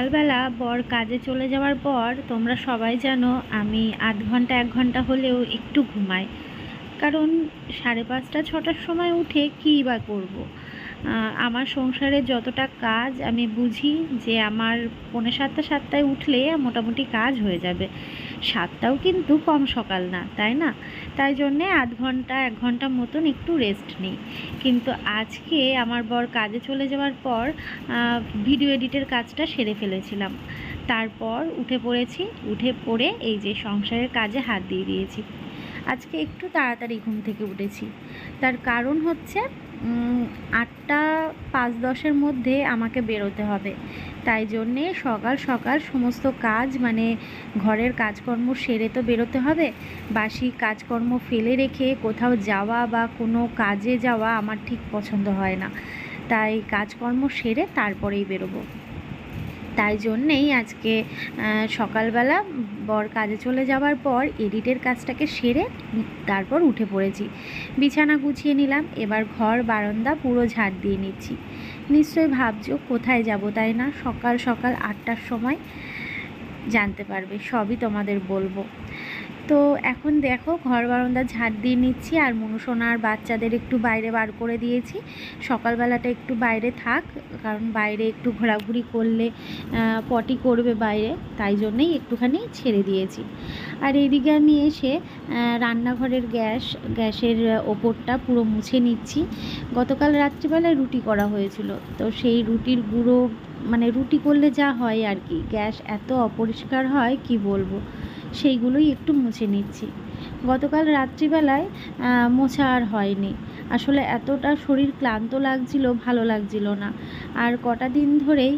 সকালবেলা বর কাজে চলে যাওয়ার পর তোমরা সবাই জানো আমি আধ ঘণ্টা, এক ঘণ্টা হলেও একটু ঘুমাই। কারণ সাড়ে পাঁচটা, ছটার সময় উঠে কী বা করব? আমার সংসারে যতটা কাজ আমি বুঝি যে আমার পৌনে সাতটা, সাতটায় উঠলে মোটামুটি কাজ হয়ে যাবে। সাতটাও কিন্তু কম সকাল না, তাই না? তাই জন্যে আধ ঘণ্টা, এক ঘণ্টা মতন একটু রেস্ট নিই। কিন্তু আজকে আমার বর কাজে চলে যাওয়ার পর ভিডিও এডিটের কাজটা সেরে ফেলেছিলাম। তারপর উঠে পড়েছি, উঠে পড়ে এই যে সংসারের কাজে হাত দিয়ে দিয়েছি। আজকে একটু তাড়াতাড়ি ঘুম থেকে উঠেছি। তার কারণ হচ্ছে আটটা পাঁচ দশের মধ্যে আমাকে বেরোতে হবে। তাই জন্যে সকাল সকাল সমস্ত কাজ মানে ঘরের কাজকর্ম সেরে তো বেরোতে হবে। বাসি কাজকর্ম ফেলে রেখে কোথাও যাওয়া বা কোনো কাজে যাওয়া আমার ঠিক পছন্দ হয় না। তাই কাজকর্ম সেরে তারপরেই বেরোবো। তাই জন্যেই আজকে সকালবেলা বর কাজে চলে যাওয়ার পর এডিটের কাজটাকে সেরে তারপর উঠে পড়েছি। বিছানা গুছিয়ে নিলাম, এবার ঘর, বারান্দা পুরো ঝাড় দিয়ে নিচ্ছি। নিশ্চয়ই ভাবছ কোথায় যাব তাই না? সকাল সকাল আটটার সময় জানতে পারবে, সবই তোমাদের বলব। তো এখন দেখো ঘর বারান্দা ঝাঁট দিয়ে নিচ্ছি আর মনুসোনার বাচ্চাদের একটু বাইরে বার করে দিয়েছি। সকালবেলাটা একটু বাইরে থাক, কারণ বাইরে একটু ঘোরাঘুরি করলে পটি করবে বাইরে, তাই জন্যেই একটুখানি ছেড়ে দিয়েছি। আর এইদিকে আমি এসে রান্নাঘরের গ্যাস, গ্যাসের ওপরটা পুরো মুছে নিচ্ছি। গতকাল রাত্রিবেলায় রুটি করা হয়েছিল, তো সেই রুটির গুঁড়ো মানে রুটি করলে যা হয় আর কি, গ্যাস এত অপরিষ্কার হয়, কি বলব? সেইগুলোই একটু মুছে নিচ্ছি। গতকাল রাত্রিবেলায় মোছা আর হয়নি। আসলে এতটা শরীর ক্লান্ত লাগছিল, ভালো লাগছিল না। আর কটা দিন ধরেই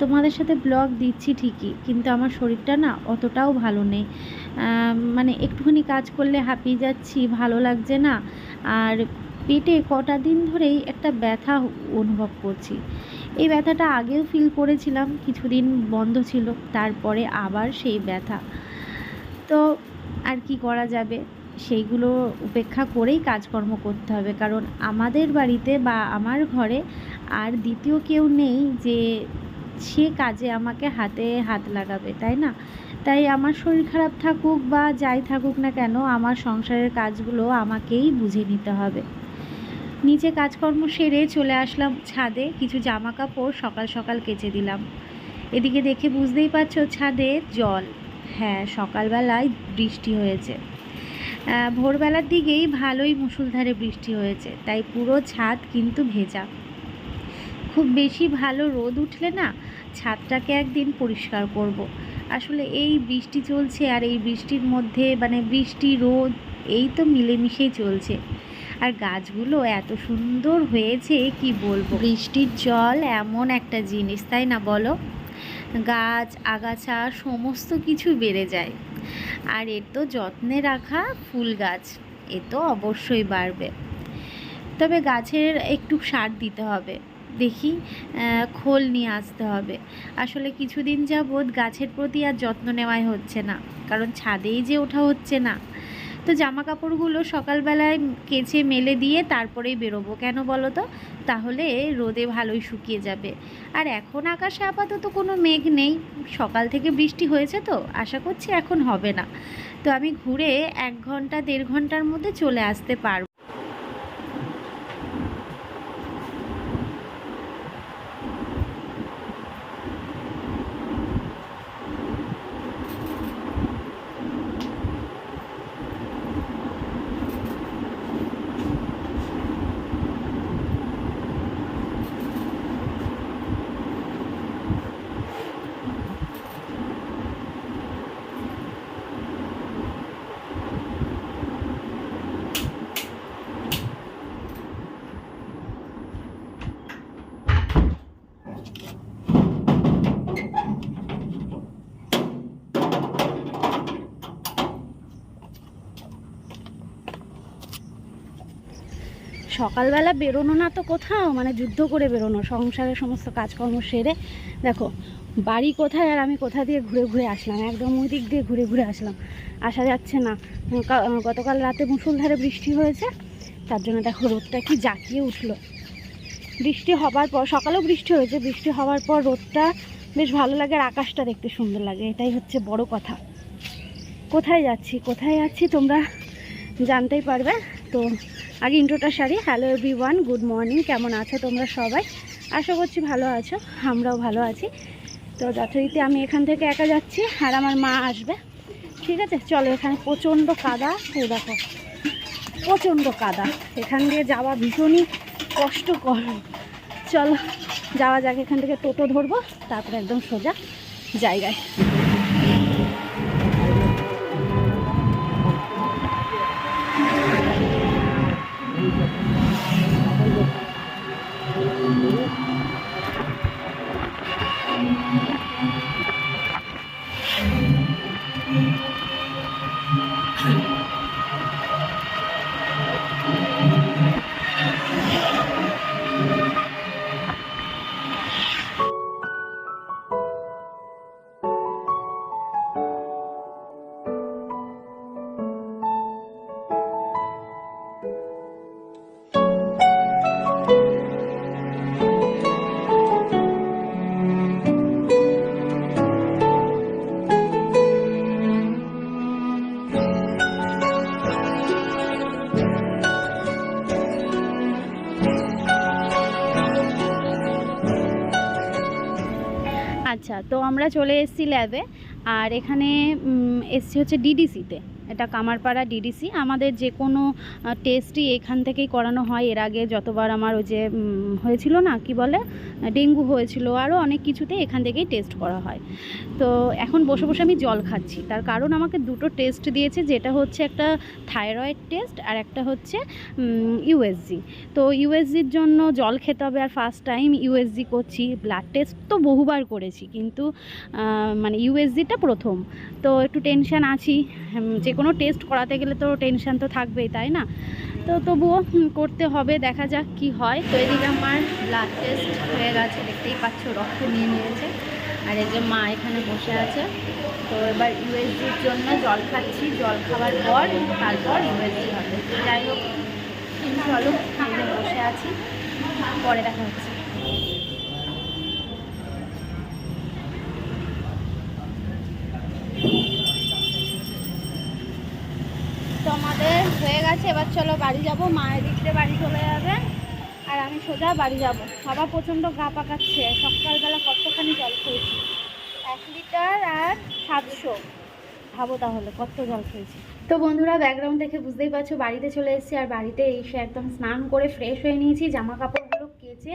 তোমাদের সাথে ব্লগ দিচ্ছি ঠিকই, কিন্তু আমার শরীরটা না অতটাও ভালো নেই। মানে একটুখানি কাজ করলে হাঁপিয়ে যাচ্ছি, ভালো লাগছে না। আর পেটে কটা দিন ধরেই একটা ব্যথা অনুভব করছি। এই ব্যথাটা আগেও ফিল করেছিলাম, কিছুদিন বন্ধ ছিল, তারপরে আবার সেই ব্যথা। তো আর কি করা যাবে? সেইগুলো উপেক্ষা করেই কাজকর্ম করতে হবে। কারণ আমাদের বাড়িতে বা আমার ঘরে আর দ্বিতীয় কেউ নেই যে সে কাজে আমাকে হাতে হাত লাগাবে, তাই না? তাই আমার শরীর খারাপ থাকুক বা যাই থাকুক না কেন, আমার সংসারের কাজগুলো আমাকেই বুঝে নিতে হবে। নিচে কাজকর্ম সেরে চলে আসলাম ছাদে, কিছু জামা কাপড় সকাল সকাল কেচে দিলাম। এদিকে দেখে বুঝতেই পারছ, ছাদে জল। হ্যাঁ সকালবেলায় বৃষ্টি হয়েছে। ভোরবেলার দিকেই ভালোই মুষলধারে বৃষ্টি হয়েছে, তাই পুরো ছাদ কিন্তু ভেজা। খুব বেশি ভালো রোদ উঠলে না ছাদটাকে একদিন পরিষ্কার করব। আসলে এই বৃষ্টি চলছে আর এই বৃষ্টির মধ্যে মানে বৃষ্টি, রোদ, এই তো মিলেমিশেই চলছে। আর গাছগুলো এত সুন্দর হয়েছে, কি বলব? বৃষ্টির জল এমন একটা জিনিস, তাই না বলো? গাছ, আগাছা, সমস্ত কিছু বেড়ে যায়। আর এর তো যত্নে রাখা ফুল গাছ, এ তো অবশ্যই বাড়বে। তবে গাছের একটু সার দিতে হবে। দেখি খোল নিয়ে আসতে হবে। আসলে কিছুদিন যাবৎ গাছের প্রতি আর যত্ন নেওয়াই হচ্ছে না। কারণ ছাদেই যে ওঠা হচ্ছে না। তো জামা কাপড়গুলো সকালবেলায় কেচে মেলে দিয়ে তারপরেই বেরোবো। কেন বলো তো? তাহলে রোদে ভালোই শুকিয়ে যাবে। আর এখন আকাশে আপাতত কোনো মেঘ নেই। সকাল থেকে বৃষ্টি হয়েছে তো, আশা করছি এখন হবে না। তো আমি ঘুরে এক ঘণ্টা, দেড় ঘণ্টার মধ্যে চলে আসতে পারব। সকালবেলা বেরোনো না তো কোথাও মানে যুদ্ধ করে বেরোনো, সংসারের সমস্ত কাজকর্ম সেরে। দেখো, বাড়ি কোথায় আর আমি কোথা দিয়ে ঘুরে ঘুরে আসলাম? একদম ওই দিক দিয়ে ঘুরে ঘুরে আসলাম। আসা যাচ্ছে না। গতকাল রাতে মুসুলধারে বৃষ্টি হয়েছে। তার জন্য দেখো, রোদটা কি জাঁকিয়ে উঠল। বৃষ্টি হবার পর, সকালেও বৃষ্টি হয়েছে। বৃষ্টি হওয়ার পর রোদটা বেশ ভালো লাগে আর আকাশটা দেখতে সুন্দর লাগে। এটাই হচ্ছে বড় কথা। কোথায় যাচ্ছি? কোথায় যাচ্ছি তোমরা জানতেই পারবে। তো আগে ইন্ট্রোটা সারি। Hello everyone good morning কেমন আছো তোমরা সবাই? আশা করছি ভালো আছো, আমরাও ভালো আছি। তো যথারীতি আমি এখান থেকে একা যাচ্ছি আর আমার মা আসবে। ঠিক আছে? চলো এখানে প্রচণ্ড কাদা। এই দেখো, প্রচণ্ড কাদা। এখান দিয়ে যাওয়া ভীষণই কষ্টকর। চলো, যাওয়া যাক, এখান থেকে টোটো ধরবো, তারপরে একদম সোজা জায়গায়। আচ্ছা তো আমরা চলে এসেছি ল্যাবে আর এখানে এসছি হচ্ছে ডিডিসিতে এটা কামারপাড়া ডিডিসি আমাদের যে কোনো টেস্টই এখান থেকেই করানো হয়। এর আগে যতবার আমার ওই যে হয়েছিল না, কি বলে, ডেঙ্গু হয়েছিল আরও অনেক কিছুতে এখান থেকেই টেস্ট করা হয়। তো এখন বসে বসে আমি জল খাচ্ছি। তার কারণ আমাকে দুটো টেস্ট দিয়েছে, যেটা হচ্ছে একটা থাইরয়েড টেস্ট আর একটা হচ্ছে ইউএসজি তো ইউএসজির জন্য জল খেতে হবে আর ফার্স্ট টাইম ইউএসজি করছি। ব্লাড টেস্ট তো বহুবার করেছি, কিন্তু মানে ইউএসজিটা প্রথম। তো একটু টেনশান আছি যে কোনো টেস্ট করাতে গেলে তো টেনশান তো থাকবেই, তাই না? তো তবুও করতে হবে, দেখা যাক কি হয়। তো এদিকে আমার ব্লাড টেস্ট হয়ে গেছে, দেখতেই পাচ্ছ, রক্ত নিয়ে নিয়েছে। আর এই যে মা এখানে বসে আছে। তো এবার ইউএসজির জন্য জল খাচ্ছি, জল খাওয়ার পর তারপর ইউএসজি হবে। যাই হোক চলো বসে আছি। পরে দেখা হচ্ছে তো আমাদের হয়ে গেছে, এবার চলো বাড়ি যাব। মায়ের দিক দিয়ে বাড়ি চলে যাবে আর আমি সোজা বাড়ি যাব। বাবা প্রচণ্ড গা পাকাচ্ছে, সকালবেলা কতখানি জল খেয়েছি? এক লিটার আর সাতশো। ভাবো তাহলে, কত জল খেয়েছি। তো বন্ধুরা ব্যাকগ্রাউন্ড দেখে বুঝতেই পারছ, বাড়িতে চলে এসেছি আর বাড়িতে এসে একদম স্নান করে ফ্রেশ হয়ে নিয়েছি জামা কাপড়গুলো কেচে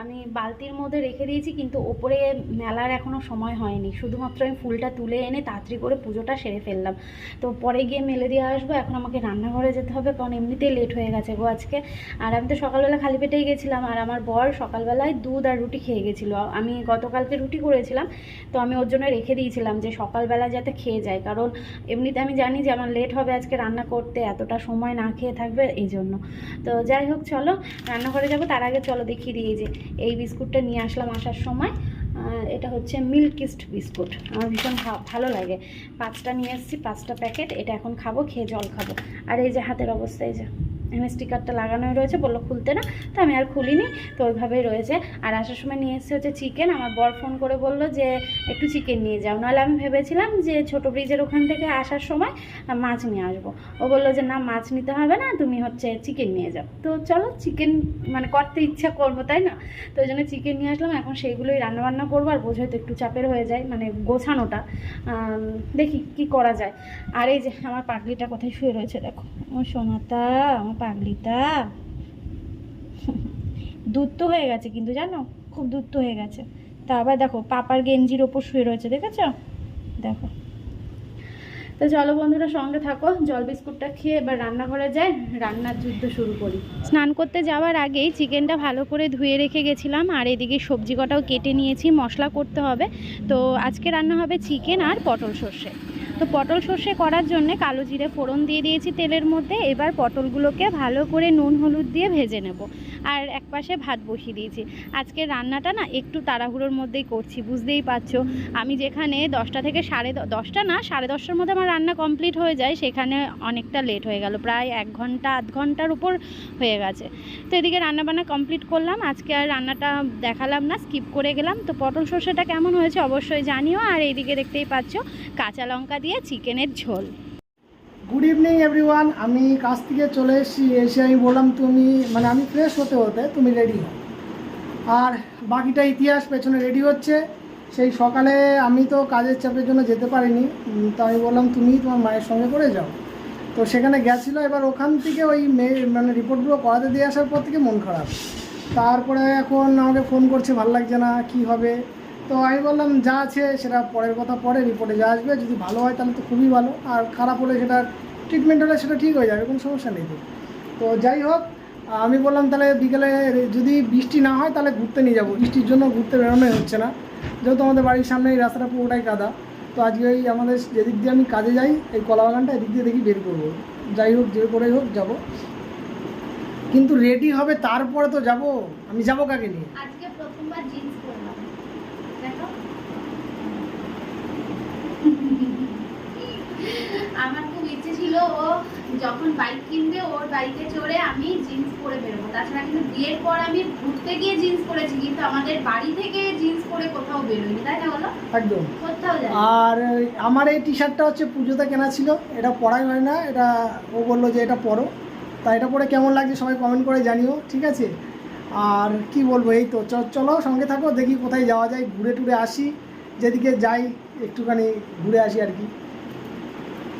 আমি বালতির মধ্যে রেখে দিয়েছি, কিন্তু ওপরে মেলার এখনও সময় হয়নি। শুধুমাত্র আমি ফুলটা তুলে এনে তাড়াতাড়ি করে পুজোটা সেরে ফেললাম। তো পরে গিয়ে মেলে দিয়ে আসব, এখন আমাকে রান্নাঘরে যেতে হবে, কারণ এমনিতেই লেট হয়ে গেছে গো আজকে। আর আমি তো সকালবেলা খালি পেটেই গেছিলাম, আর আমার বর সকালবেলায় দুধ আর রুটি খেয়ে গেছিল। আমি গতকালকে রুটি করেছিলাম, তো আমি ওর জন্য রেখে দিয়েছিলাম যে সকালবেলা যাতে খেয়ে যায়, কারণ এমনিতে আমি জানি যে আমার লেট হবে আজকে রান্না করতে, এতটা সময় না খেয়ে থাকবে এই জন্য তো যাই হোক, চলো, রান্নাঘরে যাব, তার আগে চলো দেখিয়ে দিয়ে যে এই বিস্কুটটা নিয়ে আসলাম আসার সময়। এটা হচ্ছে মিল্কিস্ট বিস্কুট। আমার ভীষণ ভালো লাগে। পাঁচটা নিয়ে এসেছি, পাঁচটা প্যাকেট। এটা এখন খাব, খেয়ে জল খাব। আর এই যে হাতের অবস্থা, এই যে। এখানে স্টিকারটা লাগানোই রয়েছে, বলল খুলতে না, তো আমি আর খুলিনি, তো ওইভাবেই রয়েছে। আর আসার সময় নিয়ে এসেছে হচ্ছে চিকেন আমার বর ফোন করে বলল যে একটু চিকেন নিয়ে যাও, নাহলে আমি ভেবেছিলাম যে ছোট ব্রিজের ওখান থেকে আসার সময় মাছ নিয়ে আসব। ও বলল যে না, মাছ নিতে হবে না, তুমি হচ্ছে চিকেন নিয়ে যাও। তো চলো চিকেন মানে করতে ইচ্ছা করব, তাই না? তো ওই জন্য চিকেন নিয়ে আসলাম, এখন সেইগুলোই রান্নাবান্না করব, আর বোঝোই তো একটু চাপের হয়ে যায় মানে গোছানোটা। দেখি কি করা যায়। আর এই যে আমার পাগলিটা কোথায় শুয়ে রয়েছে, দেখো। আমার সোনাতা আমার পাগলিটা। দুধ তো হয়ে গেছে কিন্তু জানো? খুব দুধ তো হয়ে গেছে। তা আবার দেখো, পাপার গেঞ্জির ওপর শুয়ে রয়েছে, দেখেছ? দেখো। তো চলো বন্ধুরা, সঙ্গে থাকো। জল বিস্কুটটা খেয়ে এবার রান্নাঘরে যাই। রান্নার যুদ্ধ শুরু করি। স্নান করতে যাওয়ার আগেই চিকেনটা ভালো করে ধুয়ে রেখে গেছিলাম, আর এদিকে সবজি কটাও কেটে নিয়েছি, মশলা করতে হবে। তো আজকে রান্না হবে চিকেন আর পটল সর্ষে। তো পটল সর্ষে করার জন্যে কালো জিরে ফোড়ন দিয়ে দিয়েছি তেলের মধ্যে। এবার পটলগুলোকে ভালো করে নুন হলুদ দিয়ে ভেজে নেব। আর এক পাশে ভাত বসিয়ে দিয়েছি। আজকে রান্নাটা না একটু তাড়াহুড়োর মধ্যেই করছি, বুঝতেই পারছ? আমি যেখানে দশটা থেকে সাড়ে দশটা না সাড়ে দশটার মধ্যে আমার রান্না কমপ্লিট হয়ে যায়, সেখানে অনেকটা লেট হয়ে গেল, প্রায় এক ঘণ্টা, আধ ঘণ্টার উপর হয়ে গেছে। তো এদিকে রান্নাবান্না কমপ্লিট করলাম, আজকে আর রান্নাটা দেখালাম না, স্কিপ করে গেলাম। তো পটল সর্ষেটা কেমন হয়েছে অবশ্যই জানিও, আর এইদিকে দেখতেই পাচ্ছ, কাঁচা লঙ্কা দিয়ে চিকেনের ঝোল। গুড ইভিনিং এভরিওয়ান আমি কাজ থেকে চলে এসেছি, এসে আমি বললাম, তুমি মানে আমি ফ্রেশ হতে হতে তুমি রেডি হও। আর বাকিটা ইতিহাস পেছনে রেডি হচ্ছে। সেই সকালে আমি তো কাজের চাপের জন্য যেতে পারিনি। তো আমি বললাম, তুমি তোমার মায়ের সঙ্গে করে যাও। তো সেখানে গেছিল। এবার ওখান থেকে ওই মেয়ে মানে রিপোর্টগুলো করাতে দিয়ে আসার পর থেকে মন খারাপ। তারপরে এখন আমাকে ফোন করছে, ভালো লাগছে না? কি হবে? তো আমি বললাম, যা আছে সেটা পরের কথা পরে রিপোর্টে যা আসবে, যদি ভালো হয় তাহলে তো খুবই ভালো, আর খারাপ হলে সেটা ট্রিটমেন্ট হলে সেটা ঠিক হয়ে যাবে, কোনো সমস্যা নেই। তো যাই হোক, আমি বললাম, তাহলে বিকেলে যদি বৃষ্টি না হয় তাহলে ঘুরতে নিয়ে যাব, বৃষ্টির জন্য ঘুরতে বেরোনোই হচ্ছে না। যেহেতু আমাদের বাড়ির সামনে এই রাস্তাটা পুরোটাই কাদা, তো আজকে ওই আমাদের যেদিক দিয়ে আমি কাজে যাই, এই কলা বাগানটা এদিক দিয়ে দেখি বের করব। যাই হোক, যে করেই হোক, যাব। কিন্তু রেডি হবে তারপরে তো যাব। আমি যাব কাকে নিয়ে? আজকে প্রথমবার জিন্স দেখো। আমার খুব ইচ্ছে ছিল ও যখন বাইক কিনবে ওর বাইকে চড়ে আমি জিন্স পরে বেরোবো। তাছাড়া কিন্তু বিয়ের পর আমি ঘুরতে গিয়ে জিন্স পরেছি কিন্তু আমাদের বাড়ি থেকে জিন্স পরে কোথাও বেরোইনি তাই না বলো? একদম। কোথাও যাই আর আমার এই টি শার্টটা হচ্ছে পুজোতে কেনা ছিল এটা পরাই হয় না এটা ও বলল যে এটা পরো। তা এটা পরে কেমন লাগছে সবাই কমেন্ট করে জানিও ঠিক আছে? আর কি বলব, এই তো চলো সঙ্গে থাকো, দেখি কোথায় যাওয়া যায়, ঘুরে টুরে আসি, যেদিকে যাই, একটুখানি ঘুরে আসি আর কি।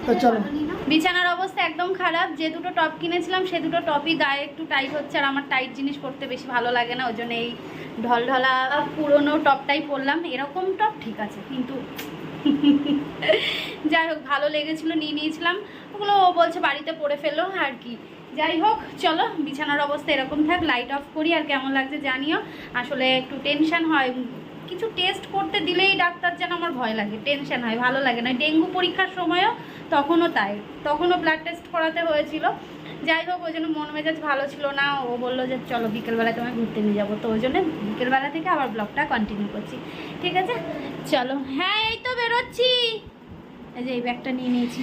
তো চলো। বিছানার অবস্থা একদম খারাপ, যে দুটো টপ কিনেছিলাম, সে দুটো টপই গায়ে একটু টাইট হচ্ছে, আর আমার টাইট জিনিস পরতে বেশি ভালো লাগে না, ওই জন্য এই ঢলঢলা পুরনো টপটাই পরলাম। এরকম টপ ঠিক আছে, কিন্তু যাই হোক, ভালো লেগেছিলো, নিয়ে নিয়েছিলাম। ওগুলো ও বলছে বাড়িতে পরে ফেলো, আর কি। যাই হোক, চলো, বিছানার অবস্থা এরকম থাক লাইট অফ করি, আর কেমন লাগছে জানিও। আসলে একটু টেনশন হয়, কিছু টেস্ট করতে দিলেই ডাক্তার যেন আমার ভয় লাগে টেনশন হয়, ভালো লাগে না। ডেঙ্গু পরীক্ষার সময়ও তখনও তাই, তখনও ব্লাড টেস্ট করাতে হয়েছিল। যাই হোক, ওই জন্য মন মেজাজ ভালো ছিল না, ও বলল যে চলো, বিকেলবেলা তোমায় ঘুরতে নিয়ে যাব। তো ওই জন্য বিকেলবেলা থেকে আবার ব্লগটা কন্টিনিউ করছি। ঠিক আছে? চলো। হ্যাঁ এই তো বেরোচ্ছি। এই যে, এই ব্যাগটা নিয়ে নিয়েছি।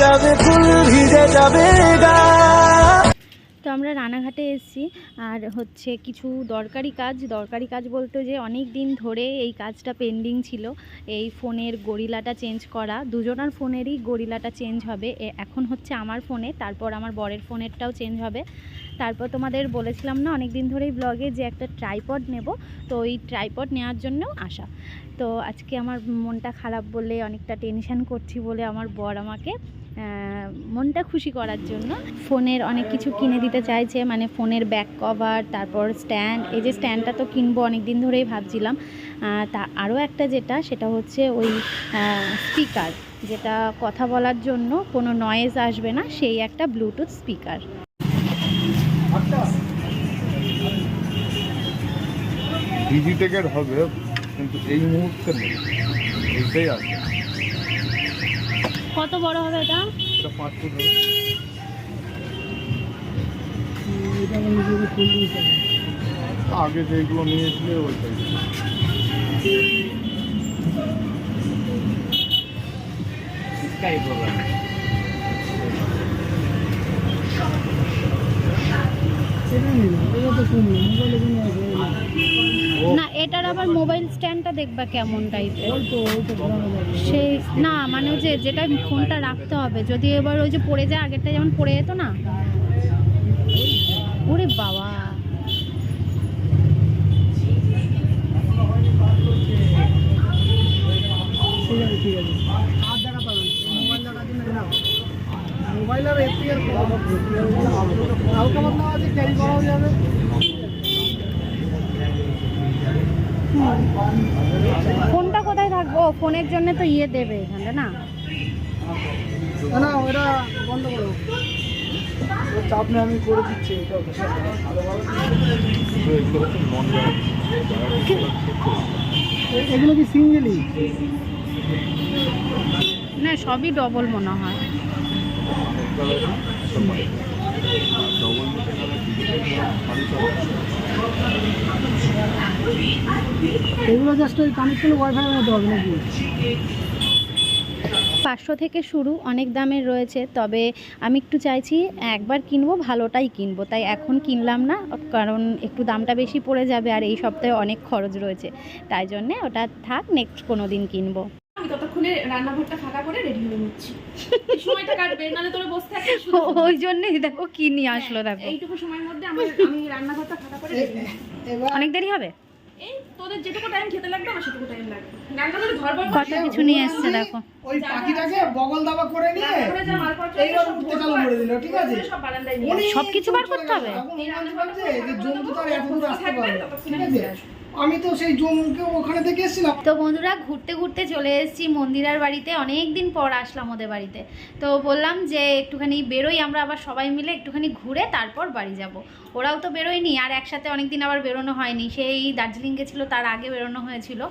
যাবে, ফুল ভিজে যাবে তো আমরা রানাঘাটে এসেছি, আর হচ্ছে কিছু দরকারি কাজ। দরকারি কাজ বলতে যে অনেক দিন ধরে এই কাজটা পেন্ডিং ছিল। এই ফোনের গরিলাটা চেঞ্জ করা, দুজনার ফোনেরই গরিলাটা চেঞ্জ হবে। এখন হচ্ছে আমার ফোনে, তারপর আমার বরের ফোনেরটাও চেঞ্জ হবে। তারপর তোমাদের বলেছিলাম না অনেক দিন ধরেই ব্লগে যে একটা ট্রাইপড নেব, তো ওই ট্রাইপড নেওয়ার জন্য আসা তো আজকে আমার মনটা খারাপ বলে, অনেকটা টেনশন করছি বলে আমার বর আমাকে মনটা খুশি করার জন্য ফোনের অনেক কিছু কিনে দিতে চাইছে মানে ফোনের ব্যাক কভার তারপর স্ট্যান্ড এই যে স্ট্যান্ডটা তো কিনবো অনেক দিন ধরেই ভাবছিলাম। তা আরও একটা যেটা, সেটা হচ্ছে ওই স্পিকার যেটা কথা বলার জন্য কোনো নয়েজ আসবে না, সেই একটা ব্লুটুথ স্পিকার ডিজিটেকের হবে কিন্তু এই মুহূর্তে নেই। এইটাই আছে। কত বড় হবে এটা? এটা পাঁচ ফুট হবে। আগে যেগুলো নিয়েছিলে ওইটাই। না। এটার আবার মোবাইল স্ট্যান্ডটা দেখবা কেমন টাইপের সেই না মানে যে যেটা ফোনটা রাখতে হবে যদি এবার ওই যে পড়ে যায় আগেরটা যেমন পড়ে যেত না? ওরে বাবা। ঠিক আছে ঠিক আছে আর দেখা পাবেন মহিলার এর থেকে আর কম হালকা পাতলা আছে ক্যারি করাও যাবে ফোনটা কোথায় থাকব? ফোনের জন্য তো ইয়ে দেবে এখানে না? না ওটা বন্ধ করো চাপ আমি করে দিচ্ছি তো এগুলো কি সিঙ্গেলই? না সবই ডবল মনে হয়। এগুলো জাস্ট ওই করলে ওয়াইফাইয়ের মধ্যে হবে নাকি? পাঁচশো থেকে শুরু, অনেক দামের রয়েছে, তবে আমি একটু চাইছি একবার কিনবো, ভালোটাই কিনবো। তাই এখন কিনলাম না, কারণ একটু দামটা বেশি পড়ে যাবে আর এই সপ্তাহে অনেক খরচ রয়েছে। তাই জন্যে ওটা থাক নেক্সট কোনো দিন কিনবো। আমি ততক্ষণে রান্নাঘরটা ফাঁকা করে রেডি হয়ে নিচ্ছি। সময়টা কাটবে নাহলে তোরা বসে থাকবে ওই জন্যই দেখো কি নিয়ে আসলো দেখো। এইটুকু সময়ের মধ্যে আমার আমি রান্নাঘরটা ফাঁকা করে ready হয়ে নিচ্ছি। এবার অনেক দেরি হবে? এই তোদের যেটুকু টাইম খেতে লাগবে আমার সেটুকু টাইম লাগবে। রান্নাঘরে ঘর বর কত কিছু নিয়ে এসছে দেখো। ওই পাখিটাকে বগল দাবা করে নিয়ে রান্নাঘরে যা মালপত্র আছে সব উঠতে দিল ঠিক আছে? সব বারান্দায় সবকিছু বার করতে হবে? এখন অনুমান যে জন্তু তো এত দূর আসতে পারবে ঠিক আছে? আমি তো সেই জমকে ওখানে থেকে এসেছিলাম। তো বন্ধুরা, ঘুরতে ঘুরতে চলে এসেছি মন্দিরার বাড়িতে। অনেক দিন পর আসলাম ওদের বাড়িতে। তো বললাম যে, একটুখানি বেরোই আমরা আবার সবাই মিলে, একটুখানি ঘুরে তারপর বাড়ি যাব। ওরাও তো বেরোয়নি, আর একসাথে অনেক দিন আবার বেরোনো হয়নি। সেই দার্জিলিং গেছিল, তার আগে বেরোনো হয়েছিল।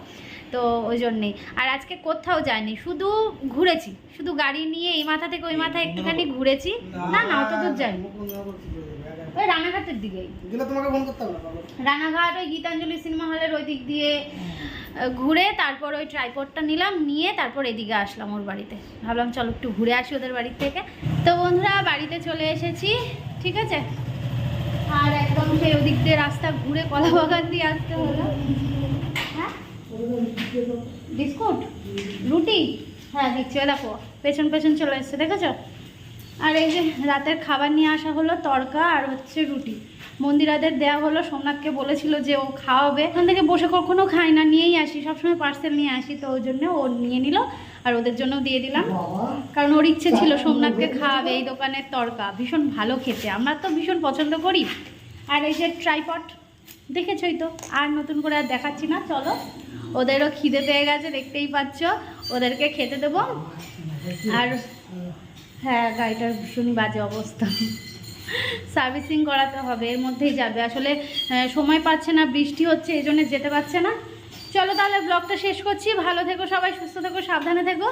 তো ওই জন্যেই। আর আজকে কোথাও যায়নি শুধু ঘুরেছি। শুধু গাড়ি নিয়ে এই মাথা থেকে ওই মাথা একটুখানি ঘুরেছি। না না, অত দূর যায়নি ওই রানাঘাটের দিকেই। দিলে তোমাকে ফোন করতে হবে রানাঘাট ওই গীতাঞ্জলি সিনেমা হলের ওই দিক দিয়ে ঘুরে তারপর ওই ট্রাইপডটা নিলাম নিয়ে তারপর এদিকে আসলাম ওর বাড়িতে। ভাবলাম চলো একটু ঘুরে আসি ওদের বাড়ি থেকে। তো বন্ধুরা বাড়িতে চলে এসেছি ঠিক আছে? আর একদম সেই ওদিক দিয়ে রাস্তা ঘুরে কলা বাগান দিয়ে আসতে হলো। হ্যাঁ? বিস্কুট? রুটি? হ্যাঁ ওই দেখো পেছন পেছন চলে এসছে দেখেছ? আর এই যে রাতের খাবার নিয়ে আসা হলো তড়কা আর হচ্ছে রুটি। মন্দিরাদের দেয়া হলো, সোমনাথকে বলেছিল যে ও খাওয়াবে। ওখান থেকে বসে কখনো খায় না, নিয়েই আসি, সবসময় পার্সেল নিয়ে আসি, তো ওই জন্য ও নিয়ে নিল আর ওদের জন্য দিয়ে দিলাম। কারণ ওর ইচ্ছে ছিল সোমনাথকে খাওয়াবে এই দোকানের তরকা ভীষণ ভালো খেতে, আমরা তো ভীষণ পছন্দ করি। আর এই যে ট্রাইপট দেখেছই তো? আর নতুন করে আর দেখাচ্ছি না, চলো। ওদেরও খিদে পেয়ে গেছে, দেখতেই পাচ্ছ। ওদেরকে খেতে দেবো। আর হ্যাঁ গাড়িটার ভীষণই বাজে অবস্থা। সার্ভিসিং করাতে হবে, এর মধ্যেই যাবে। আসলে সময় পাচ্ছে না, বৃষ্টি হচ্ছে, এই জন্য যেতে পারছে না। চলো তাহলে ব্লগটা শেষ করছি। ভালো থেকো সবাই, সুস্থ থেকো, সাবধানে থেকো।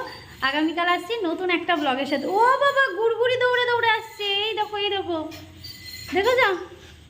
আগামীকাল আসছি নতুন একটা ব্লগের সাথে। ও বাবা, গুড়গুড়ি দৌড়ে দৌড়ে আসছে। এই দেখো এই দেখো। দেখো যাও